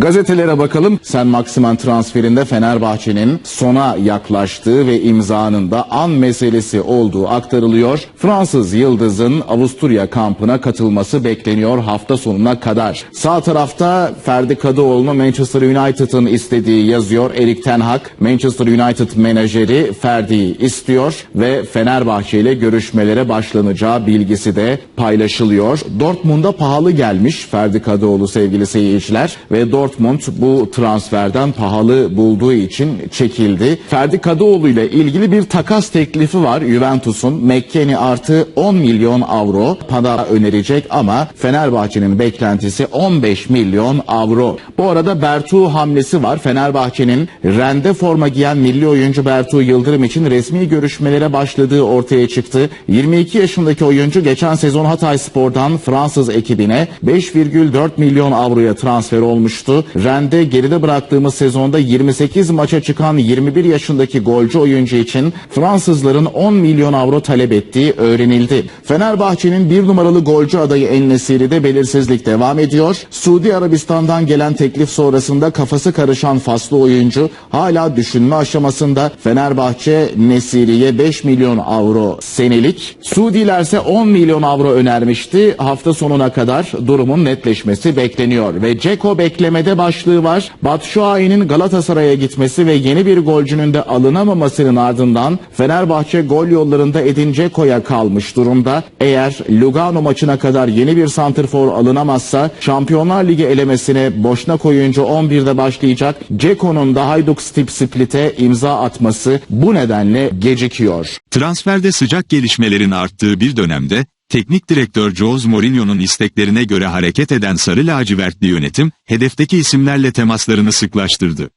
Gazetelere bakalım. Sen Maksiman transferinde Fenerbahçe'nin sona yaklaştığı ve imzanın da an meselesi olduğu aktarılıyor. Fransız Yıldız'ın Avusturya kampına katılması bekleniyor hafta sonuna kadar. Sağ tarafta Ferdi Kadıoğlu'nu Manchester United'ın istediği yazıyor. Erik Ten Hag, Manchester United menajeri Ferdi'yi istiyor ve Fenerbahçe ile görüşmelere başlanacağı bilgisi de paylaşılıyor. Dortmund'a pahalı gelmiş Ferdi Kadıoğlu sevgili seyirciler ve Dortmund bu transferden pahalı bulduğu için çekildi. Ferdi Kadıoğlu ile ilgili bir takas teklifi var Juventus'un. McKennie artı 10 milyon avro para önerecek ama Fenerbahçe'nin beklentisi 15 milyon avro. Bu arada Bertu hamlesi var. Fenerbahçe'nin rende forma giyen milli oyuncu Bertu Yıldırım için resmi görüşmelere başladığı ortaya çıktı. 22 yaşındaki oyuncu geçen sezon Hatay Spor'dan Fransız ekibine 5,4 milyon avroya transfer olmuştu. Rende geride bıraktığımız sezonda 28 maça çıkan 21 yaşındaki golcü oyuncu için Fransızların 10 milyon avro talep ettiği öğrenildi. Fenerbahçe'nin bir numaralı golcü adayı En-Nesyri de belirsizlik devam ediyor. Suudi Arabistan'dan gelen teklif sonrasında kafası karışan faslı oyuncu hala düşünme aşamasında Fenerbahçe Nesiri'ye 5 milyon avro senelik. Suudilerse 10 milyon avro önermişti. Hafta sonuna kadar durumun netleşmesi bekleniyor. Ve Ceko beklemede başlığı var. Batshuayi'nin Galatasaray'a gitmesi ve yeni bir golcünün de alınamamasının ardından Fenerbahçe gol yollarında Edin Ceko'ya kalmış durumda. Eğer Lugano maçına kadar yeni bir santrfor alınamazsa Şampiyonlar Ligi elemesine boşnak oyuncu 11'de başlayacak. Ceko'nun da Hajduk Stip Split'e imza atması bu nedenle gecikiyor. Transferde sıcak gelişmelerin arttığı bir dönemde, teknik direktör Jose Mourinho'nun isteklerine göre hareket eden Sarı Lacivertli yönetim, hedefteki isimlerle temaslarını sıklaştırdı.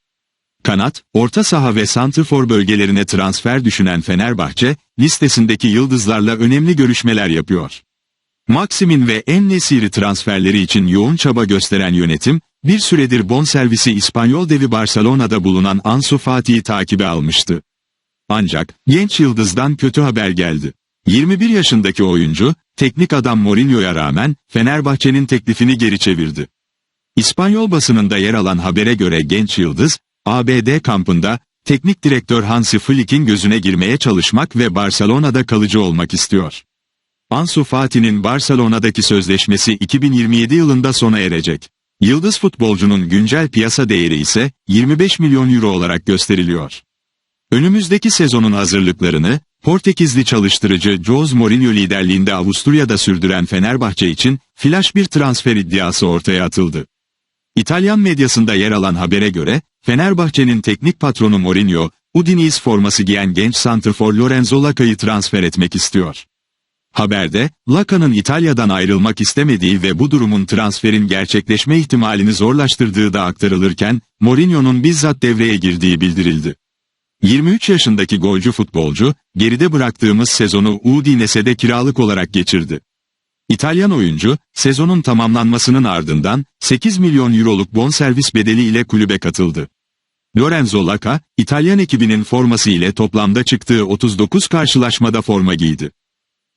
Kanat, orta saha ve santrfor bölgelerine transfer düşünen Fenerbahçe, listesindeki yıldızlarla önemli görüşmeler yapıyor. Maximin ve En-Nesyri transferleri için yoğun çaba gösteren yönetim, bir süredir bonservisi İspanyol devi Barcelona'da bulunan Ansu Fati'yi takibe almıştı. Ancak genç yıldızdan kötü haber geldi. 21 yaşındaki oyuncu, teknik adam Mourinho'ya rağmen Fenerbahçe'nin teklifini geri çevirdi. İspanyol basınında yer alan habere göre genç yıldız, ABD kampında teknik direktör Hansi Flick'in gözüne girmeye çalışmak ve Barcelona'da kalıcı olmak istiyor. Ansu Fati'nin Barcelona'daki sözleşmesi 2027 yılında sona erecek. Yıldız futbolcunun güncel piyasa değeri ise 25 milyon euro olarak gösteriliyor. Önümüzdeki sezonun hazırlıklarını, Portekizli çalıştırıcı Jose Mourinho liderliğinde Avusturya'da sürdüren Fenerbahçe için flash bir transfer iddiası ortaya atıldı. İtalyan medyasında yer alan habere göre, Fenerbahçe'nin teknik patronu Mourinho, Udinese forması giyen genç santrfor Lorenzo Laca'yı transfer etmek istiyor. Haberde, Laca'nın İtalya'dan ayrılmak istemediği ve bu durumun transferin gerçekleşme ihtimalini zorlaştırdığı da aktarılırken, Mourinho'nun bizzat devreye girdiği bildirildi. 23 yaşındaki golcü futbolcu, geride bıraktığımız sezonu Udinese'de kiralık olarak geçirdi. İtalyan oyuncu, sezonun tamamlanmasının ardından 8 milyon euroluk bonservis bedeli ile kulübe katıldı. Lorenzo Laca, İtalyan ekibinin forması ile toplamda çıktığı 39 karşılaşmada forma giydi.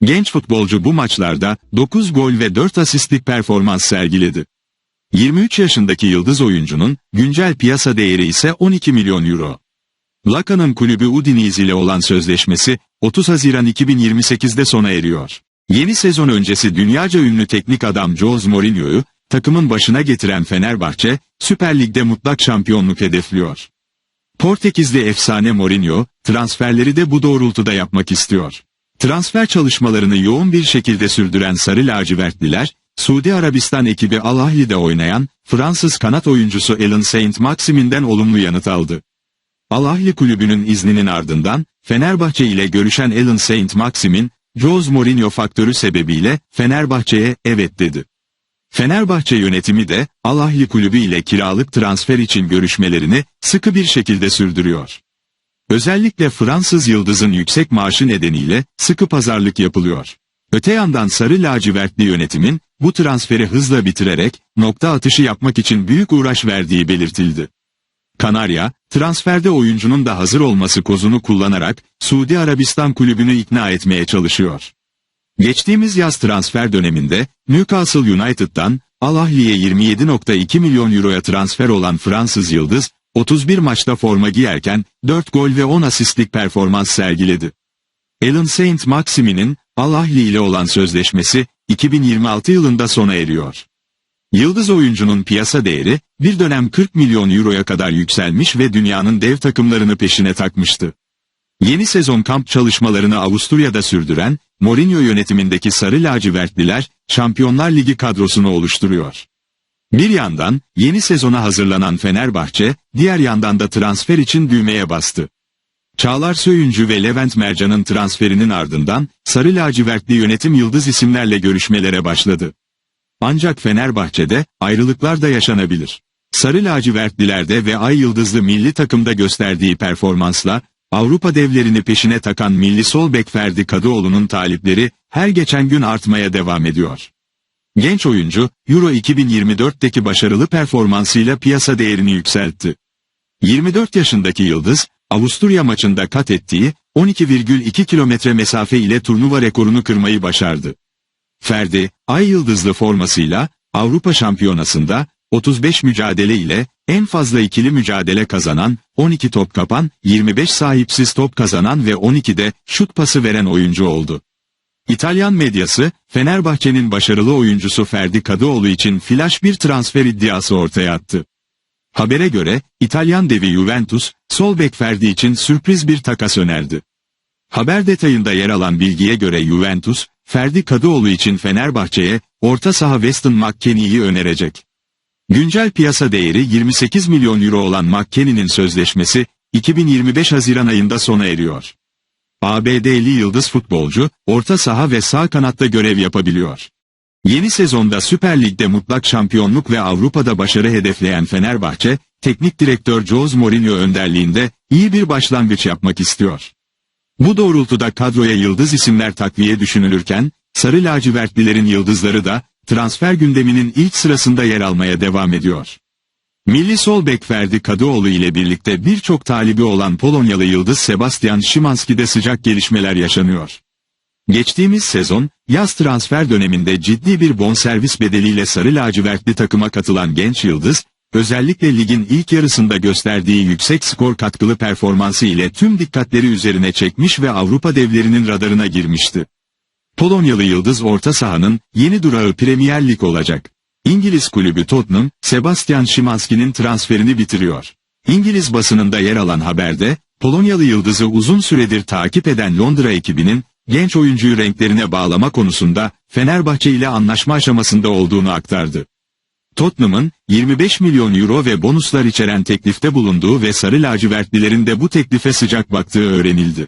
Genç futbolcu bu maçlarda 9 gol ve 4 asistlik performans sergiledi. 23 yaşındaki yıldız oyuncunun güncel piyasa değeri ise 12 milyon euro. Laca'nın kulübü Udinese ile olan sözleşmesi 30 Haziran 2028'de sona eriyor. Yeni sezon öncesi dünyaca ünlü teknik adam Jose Mourinho'yu takımın başına getiren Fenerbahçe, Süper Lig'de mutlak şampiyonluk hedefliyor. Portekizli efsane Mourinho, transferleri de bu doğrultuda yapmak istiyor. Transfer çalışmalarını yoğun bir şekilde sürdüren Sarı Lacivertliler, Suudi Arabistan ekibi Al Ahli'de oynayan Fransız kanat oyuncusu Alan Saint-Maximin'den olumlu yanıt aldı. Al Ahli kulübünün izninin ardından Fenerbahçe ile görüşen Alan Saint-Maximin, Jose Mourinho faktörü sebebiyle Fenerbahçe'ye evet dedi. Fenerbahçe yönetimi de Al Ahli kulübü ile kiralık transfer için görüşmelerini sıkı bir şekilde sürdürüyor. Özellikle Fransız yıldızın yüksek maaşı nedeniyle sıkı pazarlık yapılıyor. Öte yandan sarı lacivertli yönetimin bu transferi hızla bitirerek nokta atışı yapmak için büyük uğraş verdiği belirtildi. Kanarya, transferde oyuncunun da hazır olması kozunu kullanarak Suudi Arabistan kulübünü ikna etmeye çalışıyor. Geçtiğimiz yaz transfer döneminde Newcastle United'dan Al Ahli'ye 27.2 milyon euroya transfer olan Fransız Yıldız, 31 maçta forma giyerken 4 gol ve 10 asistlik performans sergiledi. Alan Saint Maximin'in Al Ahli ile olan sözleşmesi 2026 yılında sona eriyor. Yıldız oyuncunun piyasa değeri bir dönem 40 milyon euroya kadar yükselmiş ve dünyanın dev takımlarını peşine takmıştı. Yeni sezon kamp çalışmalarını Avusturya'da sürdüren Mourinho yönetimindeki Sarı Lacivertliler Şampiyonlar Ligi kadrosunu oluşturuyor. Bir yandan yeni sezona hazırlanan Fenerbahçe, diğer yandan da transfer için düğmeye bastı. Çağlar Söyüncü ve Levent Mercan'ın transferinin ardından Sarı Lacivertli yönetim yıldız isimlerle görüşmelere başladı. Ancak Fenerbahçe'de ayrılıklar da yaşanabilir. Sarı lacivertlilerde ve ay yıldızlı milli takımda gösterdiği performansla Avrupa devlerini peşine takan milli sol bek Ferdi Kadıoğlu'nun talipleri her geçen gün artmaya devam ediyor. Genç oyuncu Euro 2024'teki başarılı performansıyla piyasa değerini yükseltti. 24 yaşındaki Yıldız, Avusturya maçında kat ettiği 12,2 kilometre mesafe ile turnuva rekorunu kırmayı başardı. Ferdi, ay yıldızlı formasıyla Avrupa Şampiyonası'nda 35 mücadele ile en fazla ikili mücadele kazanan, 12 top kapan, 25 sahipsiz top kazanan ve 12'de şut pası veren oyuncu oldu. İtalyan medyası, Fenerbahçe'nin başarılı oyuncusu Ferdi Kadıoğlu için flash bir transfer iddiası ortaya attı. Habere göre, İtalyan devi Juventus, sol bek Ferdi için sürpriz bir takas önerdi. Haber detayında yer alan bilgiye göre Juventus, Ferdi Kadıoğlu için Fenerbahçe'ye orta saha Weston McKennie'yi önerecek. Güncel piyasa değeri 28 milyon euro olan McKennie'nin sözleşmesi 2025 Haziran ayında sona eriyor. ABD'li yıldız futbolcu, orta saha ve sağ kanatta görev yapabiliyor. Yeni sezonda Süper Lig'de mutlak şampiyonluk ve Avrupa'da başarı hedefleyen Fenerbahçe, teknik direktör Jose Mourinho önderliğinde iyi bir başlangıç yapmak istiyor. Bu doğrultuda kadroya yıldız isimler takviye düşünülürken, Sarı lacivertlilerin yıldızları da transfer gündeminin ilk sırasında yer almaya devam ediyor. Milli sol bek Ferdi Kadıoğlu ile birlikte birçok talibi olan Polonyalı yıldız Sebastian Szymanski'de sıcak gelişmeler yaşanıyor. Geçtiğimiz sezon, yaz transfer döneminde ciddi bir bonservis bedeliyle sarı lacivertli takıma katılan genç yıldız, özellikle ligin ilk yarısında gösterdiği yüksek skor katkılı performansı ile tüm dikkatleri üzerine çekmiş ve Avrupa devlerinin radarına girmişti. Polonyalı yıldız orta sahanın yeni durağı Premier Lig olacak. İngiliz kulübü Tottenham, Sebastian Szymanski'nin transferini bitiriyor. İngiliz basınında yer alan haberde, Polonyalı yıldızı uzun süredir takip eden Londra ekibinin, genç oyuncuyu renklerine bağlama konusunda Fenerbahçe ile anlaşma aşamasında olduğunu aktardı. Tottenham'ın 25 milyon euro ve bonuslar içeren teklifte bulunduğu ve sarı lacivertlilerin de bu teklife sıcak baktığı öğrenildi.